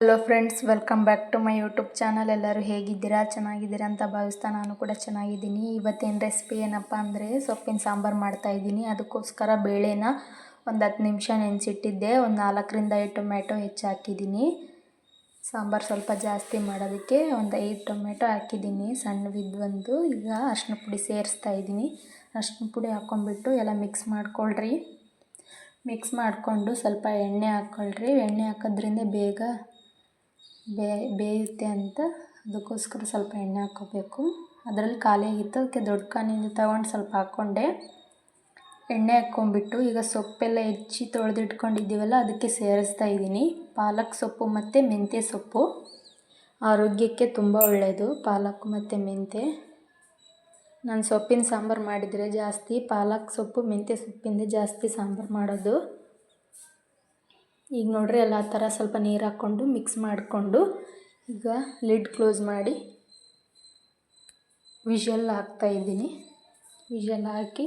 Hello friends welcome back to my YouTube channel ಎಲ್ಲರೂ ಹೇಗಿದ್ದೀರಾ? ಚೆನ್ನಾಗಿದ್ದೀರಾ ಅಂತ ಭಾವಿಸ್ತಾ ನಾನು ಕೂಡ ಚೆನ್ನಾಗಿದ್ದೀನಿ. ಇವತ್ತೇನು ರೆಸಿಪಿ ಏನಪ್ಪ ಅಂದರೆ ಸೊಪ್ಪಿನ ಸಾಂಬಾರು ಮಾಡ್ತಾಯಿದ್ದೀನಿ ಅದಕ್ಕೋಸ್ಕರ ಬೇಳೆನ ಒಂದು ಹತ್ತು ನಿಮಿಷ ನೆನೆಸಿಟ್ಟಿದ್ದೆ. ಒಂದು ನಾಲ್ಕರಿಂದ ಐದು ಟೊಮೆಟೊ ಹೆಚ್ಚು ಹಾಕಿದ್ದೀನಿ. ಸಾಂಬಾರು ಸ್ವಲ್ಪ ಜಾಸ್ತಿ ಮಾಡೋದಕ್ಕೆ ಒಂದು ಐದು ಟೊಮೆಟೊ ಹಾಕಿದ್ದೀನಿ. ಸಣ್ಣವಿದ್ದು ಒಂದು. ಈಗ ಅರ್ಶಿನ ಪುಡಿ ಸೇರಿಸ್ತಾ ಇದ್ದೀನಿ. ಅರ್ಶಿನ ಪುಡಿ ಹಾಕೊಂಡ್ಬಿಟ್ಟು ಎಲ್ಲ ಮಿಕ್ಸ್ ಮಾಡ್ಕೊಳ್ರಿ. ಮಿಕ್ಸ್ ಮಾಡಿಕೊಂಡು ಸ್ವಲ್ಪ ಎಣ್ಣೆ ಹಾಕ್ಕೊಳ್ರಿ ಎಣ್ಣೆ ಹಾಕೋದ್ರಿಂದ ಬೇಗ ಬೇ, ಬೇಯುತ್ತೆ ಅಂತ ಅದಕ್ಕೋಸ್ಕರ ಸ್ವಲ್ಪ ಎಣ್ಣೆ ಹಾಕ್ಕೋಬೇಕು. ಅದರಲ್ಲಿ ಖಾಲಿಯಾಗಿತ್ತು ಅದಕ್ಕೆ ದೊಡ್ಡ ಕಾನಿಂದ ತಗೊಂಡು ಸ್ವಲ್ಪ ಹಾಕ್ಕೊಂಡೆ. ಎಣ್ಣೆ ಹಾಕ್ಕೊಂಡ್ಬಿಟ್ಟು ಈಗ ಸೊಪ್ಪೆಲ್ಲ ಹೆಚ್ಚಿ ತೊಳೆದಿಟ್ಕೊಂಡಿದ್ದೀವಲ್ಲ, ಅದಕ್ಕೆ ಸೇರಿಸ್ತಾ ಇದ್ದೀನಿ. ಪಾಲಕ್ ಸೊಪ್ಪು ಮತ್ತು ಮೆಂತ್ಯ ಸೊಪ್ಪು. ಆರೋಗ್ಯಕ್ಕೆ ತುಂಬ ಒಳ್ಳೆಯದು ಪಾಲಕ್ ಮತ್ತು ಮೆಂತ್ಯ. ನಾನು ಸೊಪ್ಪಿನ ಸಾಂಬಾರು ಮಾಡಿದರೆ ಜಾಸ್ತಿ, ಪಾಲಕ್ ಸೊಪ್ಪು, ಮೆಂತ್ಯ ಸೊಪ್ಪಿಂದ ಜಾಸ್ತಿ ಸಾಂಬಾರು ಮಾಡೋದು. ಈಗ ನೋಡ್ರಿ ಎಲ್ಲ ಥರ ಸ್ವಲ್ಪ ನೀರು ಹಾಕ್ಕೊಂಡು ಮಿಕ್ಸ್ ಮಾಡಿಕೊಂಡು ಈಗ ಲಿಡ್ ಕ್ಲೋಸ್ ಮಾಡಿ ವಿಷಲ್ ಹಾಕ್ತಾಯಿದ್ದೀನಿ ವಿಷಲ್ ಹಾಕಿ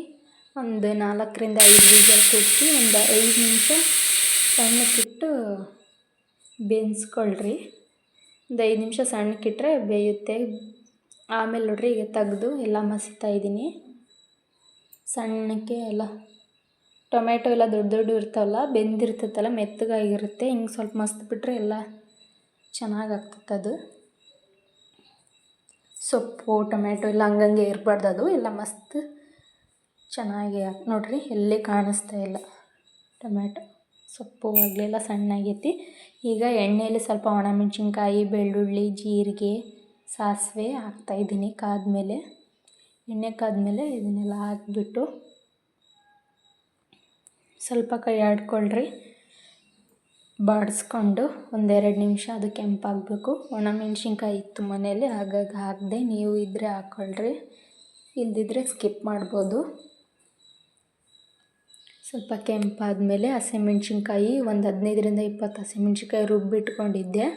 ಒಂದು ನಾಲ್ಕರಿಂದ ಐದು ವಿಷಲ್ ಕೂಡಿಸಿ ಒಂದು ಐದು ನಿಮಿಷ ಸಣ್ಣಕ್ಕಿಟ್ಟು ಬೇಯಿಸ್ಕೊಳ್ರಿ. ಒಂದು ಐದು ನಿಮಿಷ ಸಣ್ಣಕ್ಕಿಟ್ಟರೆ ಬೇಯುತ್ತೆ. ಆಮೇಲೆ ನೋಡ್ರಿ ಈಗ ತೆಗೆದು ಎಲ್ಲ ಮಸಿತಾ ಇದ್ದೀನಿ. ಸಣ್ಣಕ್ಕೆ ಎಲ್ಲ ಟೊಮೆಟೊ ಎಲ್ಲ ದೊಡ್ಡ ದೊಡ್ಡ ಇರ್ತಾವಲ್ಲ, ಬೆಂದಿರ್ತೈತಲ್ಲ, ಮೆತ್ತಗಾಗಿರುತ್ತೆ. ಹಿಂಗೆ ಸ್ವಲ್ಪ ಮಸ್ತ್ ಬಿಟ್ಟರೆ ಎಲ್ಲ ಚೆನ್ನಾಗಿ ಅದು. ಸೊಪ್ಪು ಟೊಮೆಟೊ ಎಲ್ಲ ಹಂಗಂಗೆ ಇರಬಾರ್ದು ಅದು. ಎಲ್ಲ ಮಸ್ತ್ ಚೆನ್ನಾಗಿ ನೋಡಿರಿ, ಎಲ್ಲಿ ಕಾಣಿಸ್ತಾ ಇಲ್ಲ ಟೊಮೆಟೊ ಸೊಪ್ಪು ಆಗಲೆಲ್ಲ ಸಣ್ಣಾಗೈತಿ. ಈಗ ಎಣ್ಣೆಯಲ್ಲಿ ಸ್ವಲ್ಪ ಒಣಮೆಣ್ಸಿನ್ಕಾಯಿ, ಬೆಳ್ಳುಳ್ಳಿ, ಜೀರಿಗೆ, ಸಾಸಿವೆ ಹಾಕ್ತಾಯಿದ್ದೀನಿ ಕಾದ್ಮೇಲೆ. ಎಣ್ಣೆ ಕಾದ ಮೇಲೆ ಇದನ್ನೆಲ್ಲ ಹಾಕ್ಬಿಟ್ಟು ಸ್ವಲ್ಪ ಕೈ ಆಡ್ಕೊಳ್ರಿ ಬಾಡಿಸ್ಕೊಂಡು ಒಂದೆರಡು ನಿಮಿಷ ಅದು ಕೆಂಪಾಗಬೇಕು. ಒಣಮೆಣ್ಸಿನ್ಕಾಯಿ ಇತ್ತು ಮನೇಲಿ ಹಾಗಾಗಿ ಹಾಕಿದೆ ನೀವು ಇದ್ದರೆ ಹಾಕ್ಕೊಳ್ರಿ ಇಲ್ದಿದ್ರೆ ಸ್ಕಿಪ್ ಮಾಡ್ಬೋದು. ಸ್ವಲ್ಪ ಕೆಂಪಾದಮೇಲೆ ಹಸಿಮೆಣ್ಸಿನ್ಕಾಯಿ ಒಂದು ಹದಿನೈದರಿಂದ ಇಪ್ಪತ್ತು ಹಸಿಮೆಣ್ಸಿನ್ಕಾಯಿ ರುಬ್ಬಿಟ್ಕೊಂಡಿದ್ದೆ.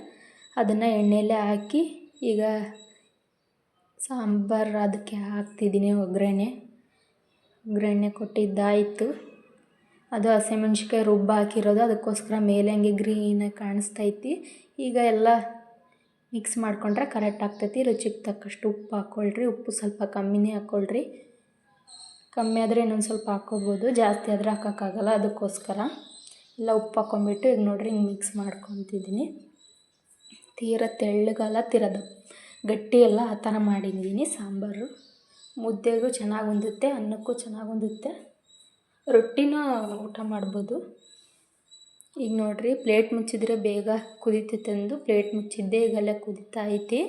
ಅದನ್ನು ಎಣ್ಣೆಯಲ್ಲೇ ಹಾಕಿ, ಈಗ ಸಾಂಬಾರು ಅದಕ್ಕೆ ಹಾಕ್ತಿದ್ದೀನಿ ಒಗ್ಗರಣೆ. ಒಗ್ಗರಣೆ ಕೊಟ್ಟಿದ್ದಾಯಿತು. ಅದು ಹಸಿಮೆಣ್ಸಿಕಾಯಿ ರುಬ್ಬಿ ಹಾಕಿರೋದು, ಅದಕ್ಕೋಸ್ಕರ ಮೇಲೆ ಹಂಗೆ ಗ್ರೀನಾಗಿ ಕಾಣಿಸ್ತೈತಿ. ಈಗ ಎಲ್ಲ ಮಿಕ್ಸ್ ಮಾಡಿಕೊಂಡ್ರೆ ಕರೆಕ್ಟ್ ಆಗ್ತೈತಿ. ರುಚಿಗೆ ತಕ್ಕಷ್ಟು ಉಪ್ಪು ಹಾಕ್ಕೊಳ್ರಿ ಉಪ್ಪು ಸ್ವಲ್ಪ ಕಮ್ಮಿನೇ ಹಾಕ್ಕೊಳ್ರಿ ಕಮ್ಮಿ ಆದರೆ ಇನ್ನೊಂದು ಸ್ವಲ್ಪ ಹಾಕ್ಕೋಬೋದು ಜಾಸ್ತಿ ಆದರೆ ಹಾಕೋಕ್ಕಾಗಲ್ಲ. ಅದಕ್ಕೋಸ್ಕರ ಎಲ್ಲ ಉಪ್ಪು ಹಾಕ್ಕೊಂಬಿಟ್ಟು ಈಗ ನೋಡಿರಿ ಹಿಂಗೆ ಮಿಕ್ಸ್ ಮಾಡ್ಕೊತಿದ್ದೀನಿ. ತೀರ ತೆಳ್ಳಗಲ್ಲ ತೀರ ಗಟ್ಟಿ ಎಲ್ಲ ಆ ಥರ ಮಾಡಿದ್ದೀನಿ. ಸಾಂಬಾರು ಮುದ್ದೆಗೂ ಚೆನ್ನಾಗಿ ಹೊಂದುತ್ತೆ ಅನ್ನಕ್ಕೂ ಚೆನ್ನಾಗಿ ಹೊಂದುತ್ತೆ ರೊಟ್ಟಿನೂ ಊಟ ಮಾಡ್ಬೋದು. ಈಗ ನೋಡಿರಿ, ಪ್ಲೇಟ್ ಮುಚ್ಚಿದ್ರೆ ಬೇಗ ಕುದೀತೈತೆ ಅಂದು ಪ್ಲೇಟ್ ಮುಚ್ಚಿದ್ದೆ ಈಗೆಲ್ಲ ಕುದೀತಾ ಐತಿ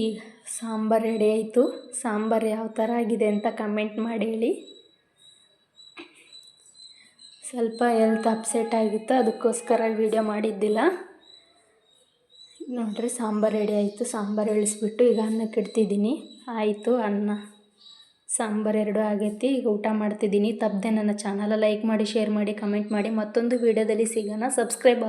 ಈಗ ಸಾಂಬಾರು ರೆಡಿ ಆಯಿತು. ಸಾಂಬಾರು ಯಾವ ಥರ ಆಗಿದೆ ಅಂತ ಕಮೆಂಟ್ ಮಾಡಿ ಹೇಳಿ. ಸ್ವಲ್ಪ ಎಲ್ತ್ ಅಪ್ಸೆಟ್ ಆಗಿತ್ತು, ಅದಕ್ಕೋಸ್ಕರ ವೀಡಿಯೋ ಮಾಡಿದ್ದಿಲ್ಲ. ನೋಡಿರಿ, ಸಾಂಬಾರು ರೆಡಿ ಆಯಿತು. ಸಾಂಬಾರು ಇಳಿಸ್ಬಿಟ್ಟು ಈಗ ಅನ್ನಕ್ಕೆ ಇಡ್ತಿದ್ದೀನಿ ಆಯಿತು, ಅನ್ನ. ಸಾಂಬಾರು ಎರಡು ಆಗೈತಿ. ಈಗ ಊಟ ಮಾಡ್ತಿದ್ದೀನಿ. ತಪ್ಪದೆ ನನ್ನ ಚಾನಲ ಲೈಕ್ ಮಾಡಿ ಶೇರ್ ಮಾಡಿ ಕಮೆಂಟ್ ಮಾಡಿ. ಮತ್ತೊಂದು ವೀಡಿಯೋದಲ್ಲಿ ಸಿಗೋಣ. ಸಬ್ಸ್ಕ್ರೈಬ್